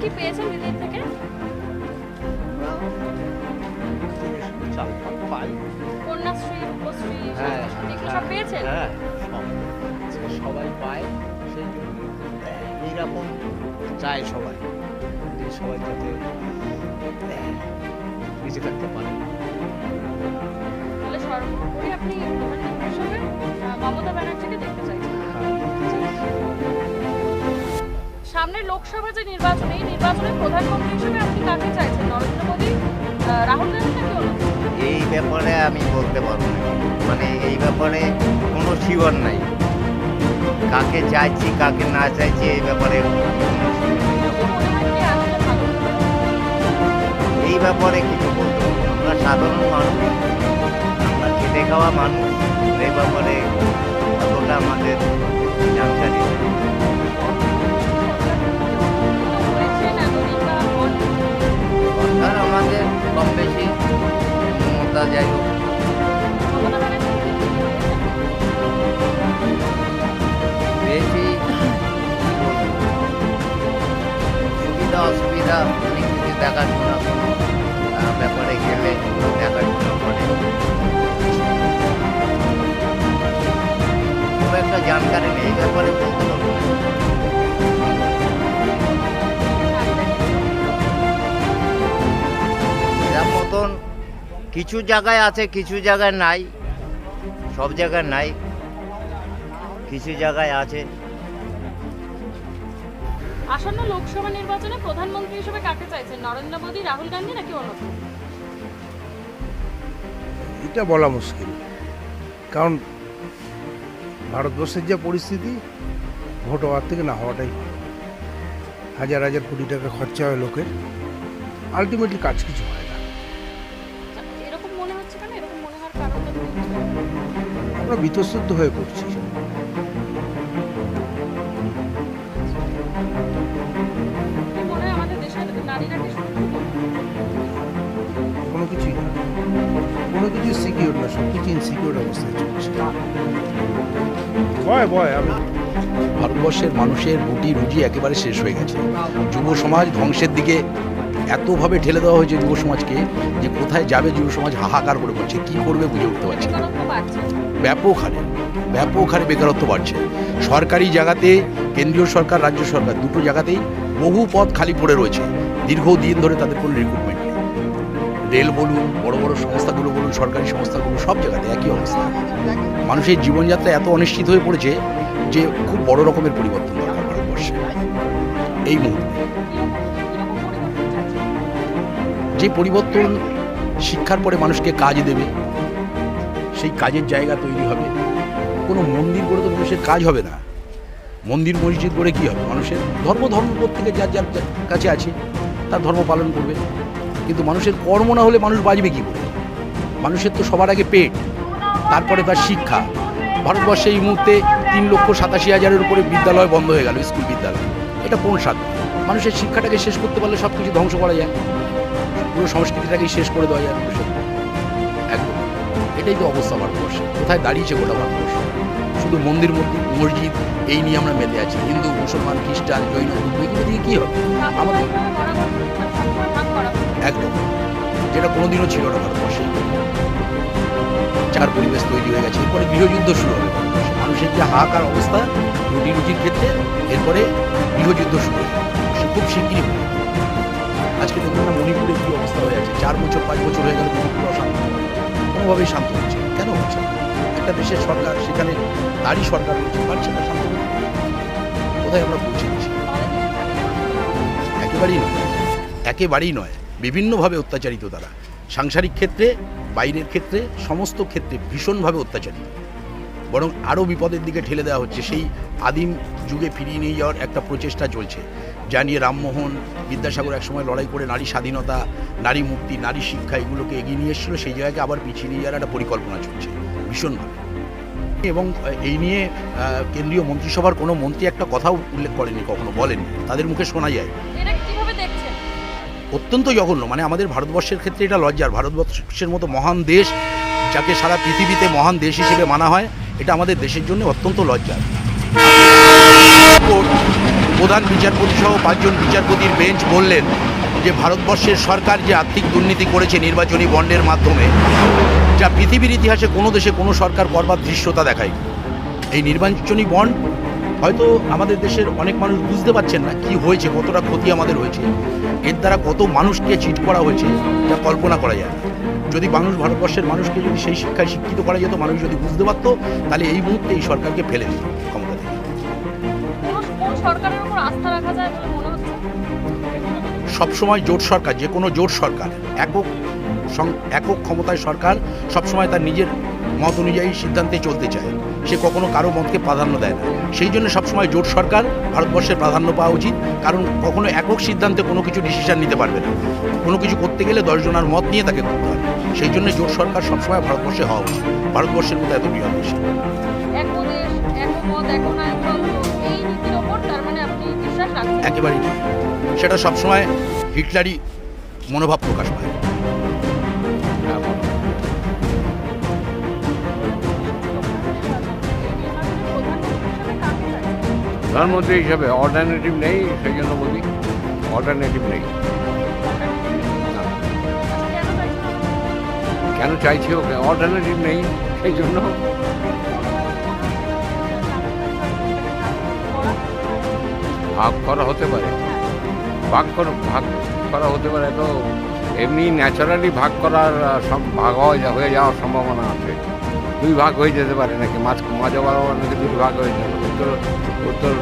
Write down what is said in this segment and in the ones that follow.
কি পেয়েছেন দিদির থেকে? কন্যাশ্রী রূপশ্রী হ্যাঁ, এগুলো সব পেয়েছেন হ্যাঁ সবাই পায় সেই এইরকম চায় সবাই। যে সবাই যাতে বেঁচে থাকতে পারে। তাহলে সর্বোপরি আপনি হিসেবে মমতা ব্যানার্জিকে দেখতে চাইছেন সামনের লোকসভা যে নির্বাচন, এই নির্বাচনে প্রধানমন্ত্রী হিসেবে আপনি কাকে চাইছেন? নরেন্দ্র মোদী রাহুল গান্ধী এই ব্যাপারে আমি বলতে পারব মানে এই ব্যাপারে কোনো শিওর নাই। কাকে চাইছি, কাকে না চাইছি, এই ব্যাপারে? এই ব্যাপারে কিছু বলতে আমরা সাধারণ মানুষ, আমরা খেটে খাওয়া মানুষ। এই ব্যাপারে অতটা আমাদের যাই হোক? পেয়েছি। সুবিধা, অসুবিধা, অনেক কিছু দেখাশোনা ব্যাপারে গেলে দেখাশোনা করে খুব একটা জানকারি নেই, ব্যাপারে বলতে কিছু জায়গায় আছে কিছু জায়গায় নাই। সব জায়গায় নাই। কিছু জায়গায় আছে। আসন্ন লোকসভা নির্বাচনে প্রধানমন্ত্রী হিসেবে কাকে চাইছেন নরেন্দ্র মোদী রাহুল গান্ধী নাকি অন্য এটা বলা মুশকিল। কারণ ভারতবর্ষের যে পরিস্থিতি ভোট হওয়ার থেকে না হওয়াটাই হাজার হাজার কোটি টাকা খরচা হয় লোকের। আলটিমেটলি কাজ কিছু হয় আমরা বিতস্তব্ধ হয়ে পড়ছি? কোনো কিছুই না। কোনো কিছু সিকিউর না সব কিছু ইনসিকিউর অবস্থায় চলছে। ভয় ভয় আমি ভারতবর্ষের মানুষের রুটি রুজি একেবারে শেষ হয়ে গেছে। যুব সমাজ ধ্বংসের দিকে এতভাবে ঠেলে দেওয়া হয়েছে যুব সমাজকে যে কোথায় যাবে যুব সমাজ হাহাকার করে পড়ছে কি করবে বুঝে উঠতে পারছে ব্যাপক হারে ব্যাপক হারে বেকারত্ব বাড়ছে। সরকারি জায়গাতে কেন্দ্রীয় সরকার রাজ্য সরকার দুটো জায়গাতেই বহু পদ খালি পড়ে রয়েছে। দীর্ঘদিন ধরে তাদের কোনো রিক্রুটমেন্ট নেই। রেল বলুন বড় বড় সংস্থাগুলো বলুন সরকারি সংস্থাগুলো সব জায়গাতে একই অবস্থা। মানুষের জীবনযাত্রা এত অনিশ্চিত হয়ে পড়েছে যে খুব বড় রকমের পরিবর্তন দরকার ভারতবর্ষে। এই মুহূর্তে। যে পরিবর্তন শিক্ষার পরে মানুষকে কাজ দেবে, সেই কাজের জায়গা তৈরি হবে। কোনো মন্দির করে তো মানুষের কাজ হবে না। মন্দির, মসজিদ করে কি হবে? মানুষের ধর্ম ধর্ম প্রত্যেকে যার যার কাছে আছে, তার ধর্ম পালন করবে। কিন্তু মানুষের কর্ম না হলে মানুষ বাঁচবে কী করে? মানুষের তো সবার আগে পেট, তারপরে তার শিক্ষা। ভারতবর্ষে এই মুহূর্তে তিন লক্ষ সাতাশি হাজারের উপরে বিদ্যালয় বন্ধ হয়ে গেল, স্কুল বিদ্যালয়। এটা কোন স্বাদ মানুষের শিক্ষাটাকে শেষ করতে পারলে সব কিছু ধ্বংস করা যায়। পুরো সংস্কৃতিটাকেই শেষ করে দেওয়া যায় মানুষের একদম। এটাই তো অবস্থা ভারতবর্ষে। কোথায় দাঁড়িয়েছে গোটা ভারতবর্ষ? শুধু মন্দির, মসজিদ এই নিয়ে আমরা মেতে আছি। হিন্দু, মুসলমান, খ্রিস্টান, জৈন এগুলো দিয়ে কী হবে? আমাদের। একদম। যেটা কোনোদিনও ছিল না ভারতবর্ষে। চার পরিবেশ তৈরি হয়ে গেছে। এরপরে গৃহযুদ্ধ শুরু হবে মানুষের যে হাহাকার অবস্থা রুটি রুটির ক্ষেত্রে এরপরে গৃহযুদ্ধ শুরু সে খুব শিগগিরই আজকে দেখুন না মণিপুরে কী অবস্থা হয়ে আছে। চার বছর, পাঁচ বছর হয়ে গেল মণিপুর অশান্ত। কোনোভাবেই শান্ত হচ্ছে কেন হচ্ছে? একটা দেশের সরকার, সেখানে নারী সরকার রয়েছে, পারছে না শান্ত। কোথায় আমরা পৌঁছে গেছি একেবারেই নয়। একেবারেই নয়। বিভিন্নভাবে অত্যাচারিত তারা। সাংসারিক ক্ষেত্রে, বাইরের ক্ষেত্রে, সমস্ত ক্ষেত্রে ভীষণভাবে অত্যাচারিত। বরং আরও বিপদের দিকে ঠেলে দেওয়া হচ্ছে। সেই আদিম যুগে ফিরিয়ে নিয়ে যাওয়ার একটা প্রচেষ্টা চলছে। যা নিয়ে রামমোহন বিদ্যাসাগর একসময় লড়াই করে নারী স্বাধীনতা নারী মুক্তি নারী শিক্ষা এগুলোকে এগিয়ে নিয়ে এসেছিল সেই জায়গাকে আবার পিছিয়ে নিয়ে যাওয়ার একটা পরিকল্পনা চলছে ভীষণভাবে। এবং এই নিয়ে কেন্দ্রীয় মন্ত্রিসভার কোনো মন্ত্রী একটা কথাও উল্লেখ করেনি কখনো বলেনি তাদের মুখে শোনা যায়। অত্যন্ত জঘন্য মানে আমাদের ভারতবর্ষের ক্ষেত্রে এটা লজ্জার। ভারতবর্ষের মতো মহান দেশ যাকে সারা পৃথিবীতে মহান দেশ হিসেবে মানা হয় এটা আমাদের দেশের জন্য অত্যন্ত লজ্জার। প্রধান বিচারপতি সহ পাঁচজন বিচারপতির বেঞ্চ বললেন যে ভারতবর্ষের সরকার যে আর্থিক দুর্নীতি করেছে নির্বাচনী বন্ডের মাধ্যমে, যা পৃথিবীর ইতিহাসে কোনো দেশে কোনো সরকার করবার দৃশ্যতা দেখায় এই নির্বাচনী বন্ড হয়তো আমাদের দেশের অনেক মানুষ বুঝতে পারছেন না কি হয়েছে, কতটা ক্ষতি আমাদের হয়েছে। এর দ্বারা কত মানুষকে চিট করা হয়েছে যা কল্পনা করা যায় যদি মানুষ, ভারতবর্ষের মানুষকে যদি সেই শিক্ষায় শিক্ষিত করা যেত, মানুষ যদি বুঝতে পারতো, তাহলে এই মুহূর্তে এই সরকারকে ফেলে দিত ক্ষমতা থেকে। সবসময় জোট সরকার যে কোনো জোট সরকার একক একক ক্ষমতায় সরকার সবসময় তার নিজের মত অনুযায়ী সিদ্ধান্তে চলতে চায়। সে কখনো কারও মতকে প্রাধান্য দেয় না। সেই জন্য সবসময় জোট সরকার ভারতবর্ষের প্রাধান্য পাওয়া উচিত কারণ কখনো একক সিদ্ধান্তে কোনো কিছু ডিসিশন নিতে পারবে না। কোনো কিছু করতে গেলে দশজনের মত নিয়ে তাকে করতে হবে। সেই জন্য জোট সরকার সবসময় ভারতবর্ষে হওয়া উচিত। ভারতবর্ষের মতো এত বৃহৎ দেশ। মানে একেবারেই। সেটা সবসময় হিটলারই মনোভাব প্রকাশ পায় প্রধানমন্ত্রী হিসাবে অল্টারনেটিভ নেই, সেই জন্য বলি অল্টারনেটিভ নেই। কেন চাইছি ওকে? অল্টারনেটিভ নেই, সেই জন্য। ভাগ করা হতে পারে। ভাগ করা ভাগ করা হতে পারে, তো এমনি ন্যাচারালি ভাগ করার সব ভাগ হয়ে যাওয়ার সম্ভাবনা আছে। দুই ভাগ হয়ে যেতে পারে নাকি? মাছ মাঝে বরাবর নাকি দুই ভাগ হয়ে যাবে? উত্তর উত্তর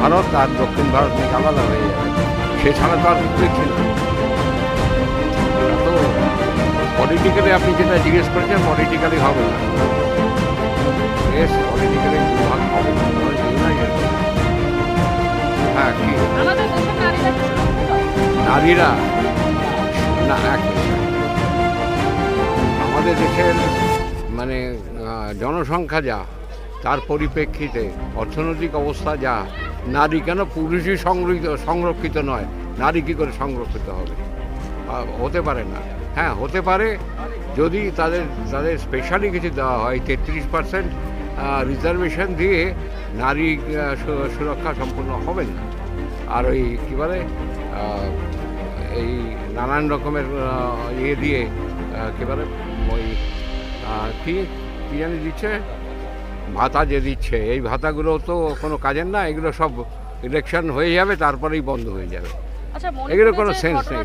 ভারত আর দক্ষিণ ভারত নাকি আলাদা হয়ে যাবে। সেছাড়া তো আর দেখছি না। তো পলিটিক্যালি আপনি যেটা জিজ্ঞেস করেছেন পলিটিক্যালি হবে না। নারীরা না, এক আমাদের দেশের মানে জনসংখ্যা যা, তার পরিপ্রেক্ষিতে অর্থনৈতিক অবস্থা যা, নারী কেন পুরুষই সংরক্ষিত সংরক্ষিত নয়? নারী কী করে সংরক্ষিত হবে? হতে পারে না। হ্যাঁ হতে পারে যদি তাদের তাদের স্পেশালি কিছু দেওয়া হয়, তেত্রিশ পার্সেন্ট রিজার্ভেশন দিয়ে নারী সুরক্ষা সম্পূর্ণ হবে না। আর ওই, কী বলে এই নানান রকমের ইয়ে দিয়ে বলে ওই কি কী জানি দিচ্ছে? ভাতা যে দিচ্ছে। এই ভাতাগুলো তো কোনো কাজের না এগুলো সব ইলেকশন হয়ে যাবে তারপরেই বন্ধ হয়ে যাবে। এগুলো কোনো ঘটনা- নেই।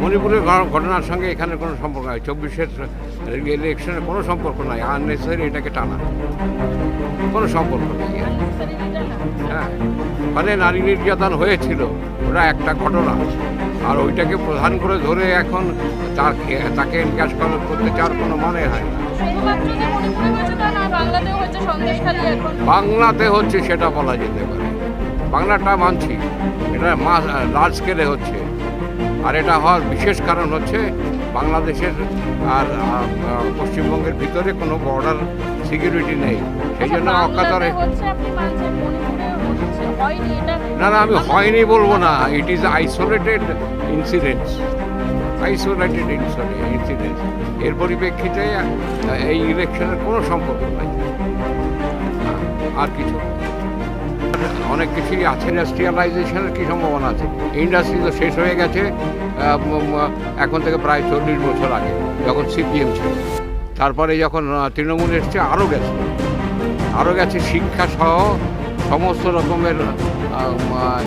মণিপুরের ঘটনার সঙ্গে এখানে কোনো সম্পর্ক নাই। চব্বিশের ইলেকশনের কোনো সম্পর্ক নাই। আননেসারি এটাকে টানা। কোনো সম্পর্ক নেই। হ্যাঁ। মানে নারী নির্যাতন হয়েছিল। ওটা একটা ঘটনা। আর ওইটাকে প্রধান করে ধরে এখন তার তাকে এনক্যাশ করতে চাওয়ার কোনো মানে হয় না। বাংলাতে হচ্ছে সেটা বলা যেতে পারে। বাংলাটা মানছি। এটা লার্জ স্কেলে হচ্ছে। আর এটা হওয়ার বিশেষ কারণ হচ্ছে বাংলাদেশের আর পশ্চিমবঙ্গের ভিতরে কোনো বর্ডার সিকিউরিটি নেই। সেই জন্য আচ্ছা, অকাতরে না না, আমি হয়নি বলব না। It is isolated incidents isolated incidents এর পরিপ্রেক্ষিতে এই ইলেকশনের কোনো সম্পর্ক নাই। আর কিছু অনেক কিছুই আছে ইন্ডাস্ট্রিয়ালাইজেশনের কি সম্ভাবনা আছে? ইন্ডাস্ট্রি তো শেষ হয়ে গেছে এখন থেকে প্রায় চল্লিশ বছর আগে, যখন সিপিএম ছিল। তারপরে যখন তৃণমূল এসছে আরও গেছে। আরও গেছে শিক্ষা সহ সমস্ত রকমের